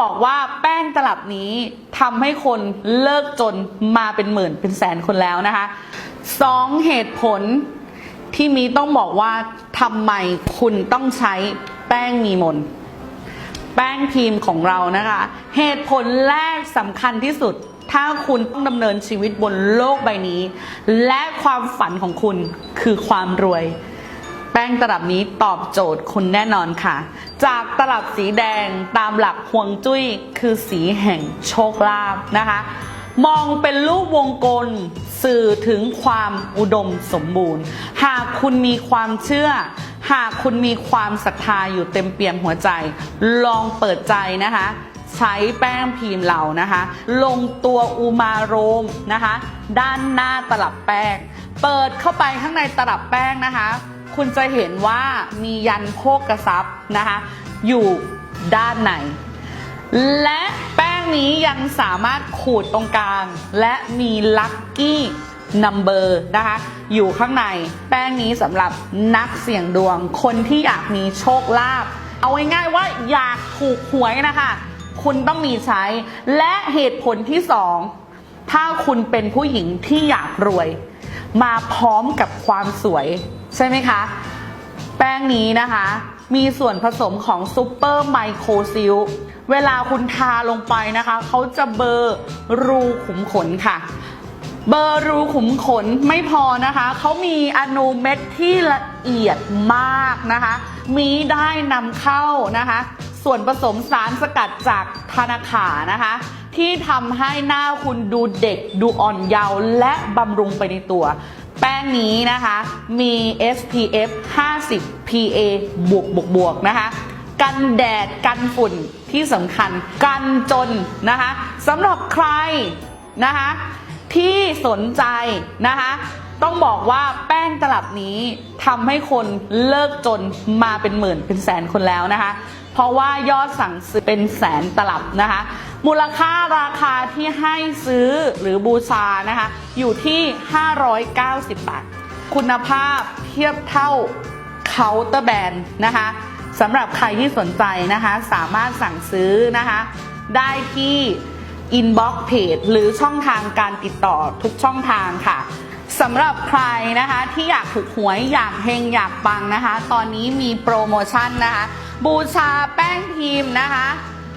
บอกว่าแป้งตลับนี้ทำให้คนเลิกจนมาเป็นหมื่นเป็นแสนคนแล้วนะคะสองเหตุผลที่มีต้องบอกว่าทำไมคุณต้องใช้แป้งมีมน แป้งพิมพ์ของเรานะคะ เหตุผลแรกสำคัญที่สุด ถ้าคุณต้องดำเนินชีวิตบนโลกใบนี้ และความฝันของคุณคือความรวย แป้งตลับนี้ตอบโจทย์คุณแน่นอนค่ะ จากตลับสีแดงตามหลักฮวงจุ้ยคือสีแห่งโชคลาภนะคะ มองเป็นรูปวงกลมสื่อถึงความอุดมสมบูรณ์ หากคุณมีความเชื่อ หากคุณมีความศรัทธาอยู่เต็มเปี่ยมหัวใจ ลองเปิดใจนะคะ ใช้แป้งพิมพ์เรานะคะ ลงตัวอูมาโรมนะคะ ด้านหน้าตลับแป้ง เปิดเข้าไปข้างในตลับแป้งนะคะ คุณจะเห็นว่ามียันโภกทรัพย์นะคะ อยู่ด้านในและแป้งนี้ยังสามารถขูดตรงกลาง และมีลัคกี้นัมเบอร์นะคะ อยู่ข้างในแป้งนี้สำหรับนักเสี่ยงดวง คนที่อยากมีโชคลาภเอาง่ายๆว่าอยากถูกหวยนะคะ คุณต้องมีใช้ และเหตุผลที่สองถ้าคุณเป็นผู้หญิงที่อยากรวย มาพร้อมกับความสวย ใช่ไหมคะ แป้งนี้นะคะ มีส่วนผสมของซูเปอร์ไมโครซิลเวลาคุณทาลงไปนะคะ เขาจะเบอร์รูขุมขนค่ะ เบอร์รูขุมขนไม่พอนะคะ เขามีอนูเม็ดที่ละเอียดมากนะคะ มีได้นำเข้านะคะ ส่วนผสมสารสกัดจากธนาขานะคะ ที่ทำให้หน้าคุณดูเด็กดูอ่อนเยาว์และบำรุงไปในตัว แป้งนี้นะคะมี SPF 50 PA บวกบวกบวกนะคะ กันแดดกันฝุ่นที่สำคัญกันจนนะคะสำหรับใครนะคะที่สนใจนะคะต้องบอกว่าแป้งตลับนี้ทำให้คนเลิกจนมาเป็นหมื่นเป็นแสนคนแล้วนะคะ เพราะว่ายอดสั่งซื้อเป็นแสนตลับนะคะ มูลค่าราคาที่ให้ซื้อหรือบูชานะคะ อยู่ที่ 590 บาท คุณภาพเทียบเท่าเคาน์เตอร์แบรนด์นะคะสำหรับใครที่สนใจนะคะ สามารถสั่งซื้อนะคะ ได้ที่ inbox page หรือช่องทางการติดต่อทุกช่องทางค่ะสำหรับใครนะคะที่อยากถูกหวยอยากเฮงอยากปังนะคะ ตอนนี้มีโปรโมชั่นนะคะ บูชาแป้งพิมพ์นะคะ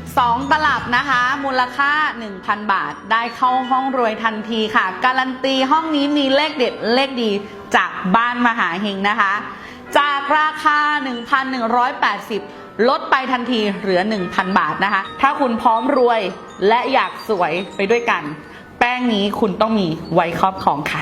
2ตลับนะคะ มูลค่า 1,000 บาท ได้เข้าห้องรวยทันทีค่ะ การันตีห้องนี้มีเลขเด็ดเลขดีจากบ้านมหาเฮงนะคะ จากราคา 1,180 ลดไปทันทีเหลือ 1,000 บาทนะคะ ถ้าคุณพร้อมรวยและอยากสวยไปด้วยกัน แป้งนี้คุณต้องมีไว้ครอบของค่ะ